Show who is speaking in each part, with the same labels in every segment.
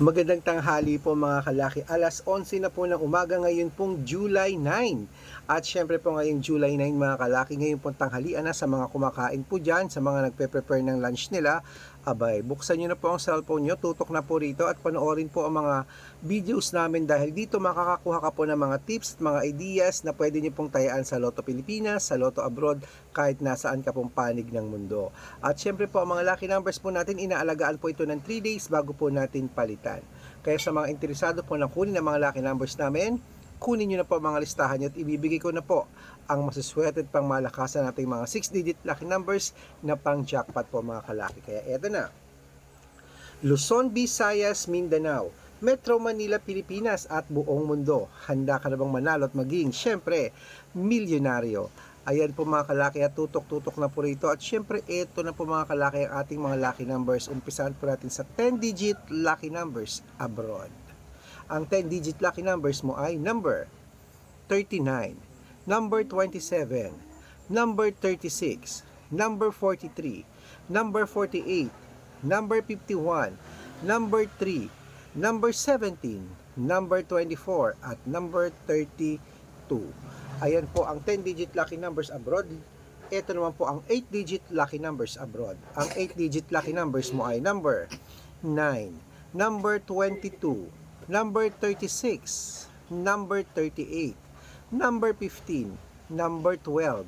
Speaker 1: Magandang tanghali po mga kalaki. Alas 11 na po ng umaga ngayon pong July 9. At syempre po ngayong July 9 mga kalaki, ngayon pong tanghalian na sa mga kumakain po dyan, sa mga nagpe-prepare ng lunch nila. Abay, buksan nyo na po ang cellphone nyo, tutok na po rito at panoorin po ang mga videos namin dahil dito makakakuha ka po ng mga tips mga ideas na pwede nyo pong tayaan sa Lotto Pilipinas, sa Lotto Abroad, kahit nasaan ka pong panig ng mundo. At syempre po ang mga lucky numbers po natin, inaalagaan po ito ng 3 days bago po natin palitan. Kaya sa mga interesado po na kunin ang mga lucky numbers namin, kunin nyo na po mga listahan nyo at ibibigay ko na po ang masuswerte at pang malakasan nating mga 6-digit lucky numbers na pang jackpot po mga kalaki. Kaya eto na. Luzon, Visayas, Mindanao, Metro Manila, Pilipinas at buong mundo. Handa ka na bang manalo at maging, syempre, milyonaryo. Ayan po mga kalaki at tutok-tutok na po rito. At syempre, ito na po mga kalaki ang ating mga lucky numbers. Umpisahan po natin sa 10-digit lucky numbers abroad. Ang 10-digit lucky numbers mo ay number 39, number 27, number 36, number 43, number 48, number 51, number 3, number 17, number 24, at number 32. Ayan po ang 10-digit lucky numbers abroad. Ito naman po ang 8-digit lucky numbers abroad. Ang 8-digit lucky numbers mo ay number 9, number 22, number 36, number 38, number 15, number 12,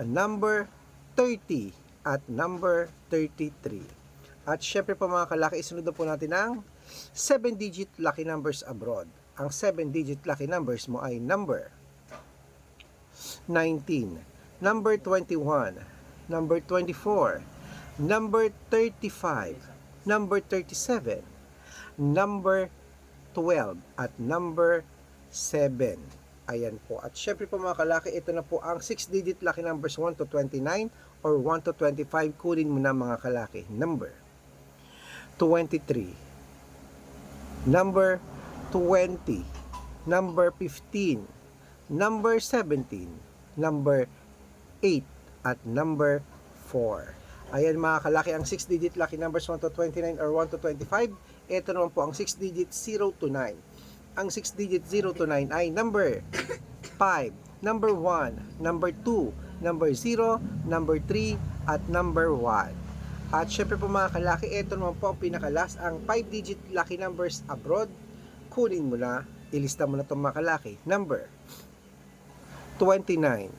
Speaker 1: and number 30, at number 33. At syempre po mga kalaki, isunod na po natin ang 7-digit lucky numbers abroad. Ang 7-digit lucky numbers mo ay number 19, number 21, number 24, number 35, number 37, number 12, at number 7. Ayan po. At syempre po mga kalaki, ito na po ang 6-digit lucky numbers 1 to 29 or 1 to 25. Kunin mo na mga kalaki. Number 23, number 20, number 15, number 17, number 8, at number 4. Ayan mga kalaki, ang 6-digit lucky numbers 1 to 29 or 1 to 25. Ito naman po ang 6-digit 0 to 9. Ang 6-digit 0 to 9 ay number 5, number 1, number 2, number 0, number 3, at number 1. At syempre po mga kalaki, ito naman po ang pinakalas, ang 5-digit lucky numbers abroad. Kunin mo na, ilista mo na itong mga kalaki. Number 29,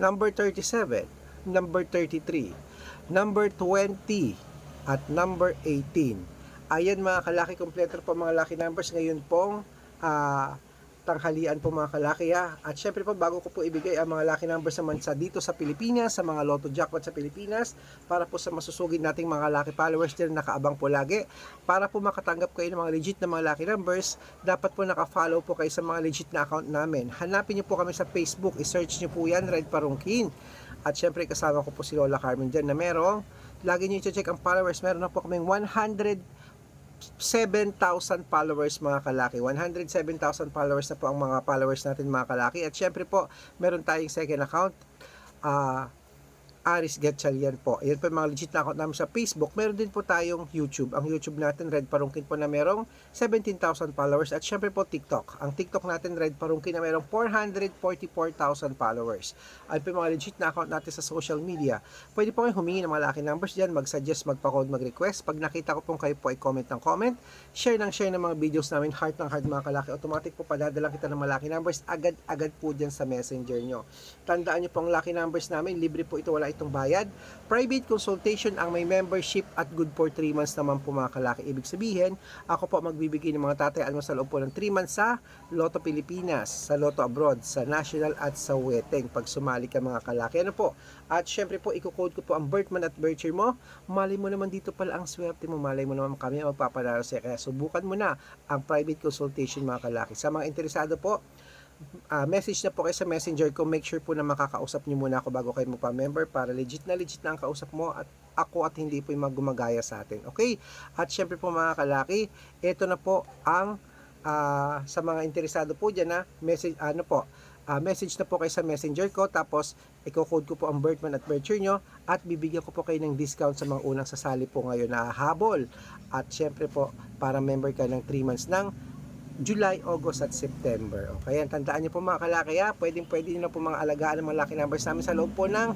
Speaker 1: number 37, number 33, number 20, at number 18. Ayan mga kalaki, kompleto po mga lucky numbers ngayon pong ah, tanghalian po mga kalaki ha. At syempre po bago ko po ibigay ang mga lucky numbers naman sa dito sa Pilipinas, sa mga Lotto Jackpot sa Pilipinas, para po sa masusugid nating mga lucky followers din nakaabang po lagi. Para po makatanggap kayo ng mga legit na mga lucky numbers, dapat po naka-follow po kayo sa mga legit na account namin. Hanapin niyo po kami sa Facebook, i-search niyo po yan, Red Parungkin. At syempre kasama ko po si Lola Carmen dyan na merong, lagi niyo i-check ang followers, meron na po kaming 100 7,000 followers mga kalaki. 107,000 followers na po ang mga followers natin mga kalaki. At syempre po, meron tayong second account. Ah, Aris Gatchalian po. Ayan po yung mga legit na account namin sa Facebook. Meron din po tayong YouTube. Ang YouTube natin, Red Parungkin po na merong 17,000 followers. At syempre po TikTok. Ang TikTok natin, Red Parungkin na merong 444,000 followers. Ayan po yung mga legit na account natin sa social media. Pwede po kayo humingi ng mga lucky numbers dyan, mag-suggest, magpa-code, mag-request. Pag nakita ko pong kayo po ay comment ng comment, share ng share ng mga videos namin, heart ng heart mga kalaki. Automatic po padadalang kita ng mga numbers agad-agad po dyan sa messenger nyo. Tandaan nyo po ang lucky numbers namin, libre po ito, wala itong bayad. Private consultation ang may membership at good for 3 months naman po mga kalaki. Ibig sabihin, ako po magbibigay ng mga tatay mo sa loob po ng 3 months sa Lotto Pilipinas, sa Lotto Abroad, sa National at sa Weteng pag sumali ka mga kalaki. Ano po? At syempre po, i-code ko po ang birth month at birth year mo. Malay mo naman dito pala ang swerte mo. Malay mo naman kami ang magpapanalo sa'yo. Kaya subukan mo na ang private consultation mga kalaki. Sa mga interesado po, ah, message na po kayo sa messenger ko. Make sure po na makakausap niyo muna ako bago kayo magpa-member para legit na legit na ang kausap mo at ako at hindi po yung magumagaya sa atin. Okay? At syempre po mga kalaki, ito na po ang ah, sa mga interesado po dyan na message, ano po, ah, message na po kayo sa messenger ko tapos i-code ko po ang birth month at birth year nyo at bibigyan ko po kayo ng discount sa mga unang sasali po ngayon na habol at syempre po para member ka ng 3 months ng July, August at September. Okay, yan, tandaan niyo po mga kalaki ha, pwedeng pwede niyo na po mga alagaan ng mga lucky numbers namin sa loob po ng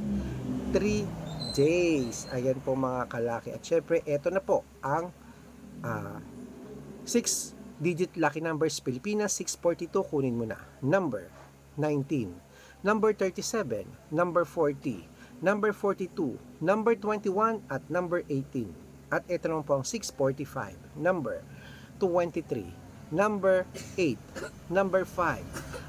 Speaker 1: 3 days. Ayan po mga kalaki. At syempre, eto na po ang 6 digit lucky numbers Pilipinas 642 kunin mo na. Number 19, number 37, number 40, number 42, number 21 at number 18. At ito naman po ang 645, number 23, number 8, number 5,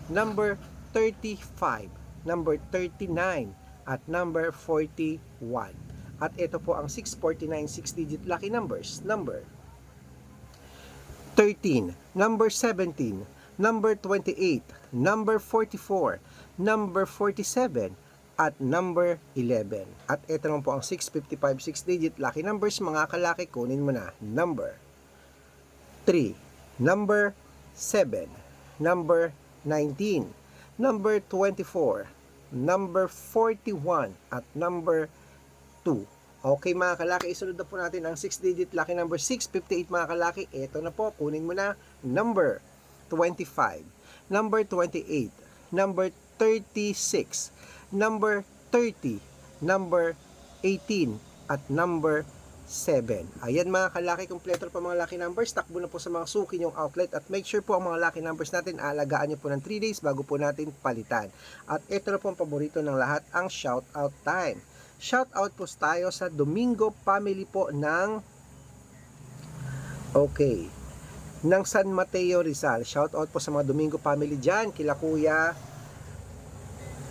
Speaker 1: number 35, number 39, at number 41. At ito po ang 649 6-digit lucky numbers. Number 13, number 17, number 28, number 44, number 47, at number 11. At ito naman po ang 655 6-digit lucky numbers. Mga kalaki, kunin mo na. Number 3, number 7, number 19, number 24, number 41, at number 2. Okay mga kalaki, isunod na po natin ang 6-digit lucky number 658 mga kalaki. Ito na po, kunin mo na. Number 25, number 28, number 36, number 30, number 18, at number 7. Ayan mga kalaki, kompleto pa mga lucky numbers. Takbo na po sa mga suki yung outlet at make sure po ang mga lucky numbers natin, alagaan nyo po ng 3 days bago po natin palitan. At ito na po ang paborito ng lahat, ang shout out time. Shout out po tayo sa Domingo family po ng Okay. Ng San Mateo Rizal. Shout out po sa mga Domingo family dyan. Kila Kuya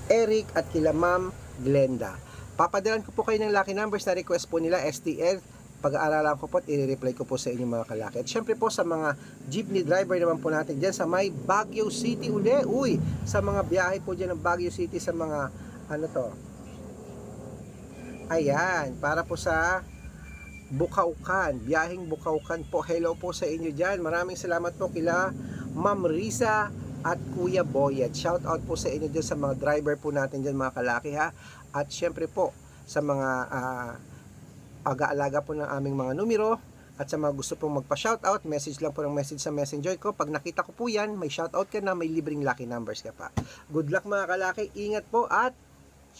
Speaker 1: Eric at kila Ma'am Glenda. Papadalan ko po kayo ng lucky numbers na request po nila STL. Pag-aaralan ko po at i-reply ko po sa inyo mga kalaki. At syempre po sa mga jeepney driver naman po natin dyan sa may Baguio City uli. Uy, sa mga biyahe po dyan ng Baguio City sa mga ano to. Ayan, para po sa Bukaukan, biyaheng Bukaukan po. Hello po sa inyo dyan. Maraming salamat po kila Ma'am Risa at Kuya Boyet. Shout out po sa inyo dyan sa mga driver po natin dyan mga kalaki ha. At syempre po sa mga ah, aga-alaga po ng aming mga numero at sa mga gusto pong magpa-shoutout, message lang po ng message sa messenger ko. Pag nakita ko po yan, may shoutout ka na, may libreng lucky numbers ka pa. Good luck mga kalaki, ingat po at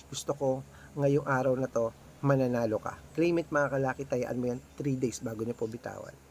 Speaker 1: gusto ko ngayong araw na to, mananalo ka. Claim it mga kalaki, tayaan mo yan 3 days bago niyo po bitawan.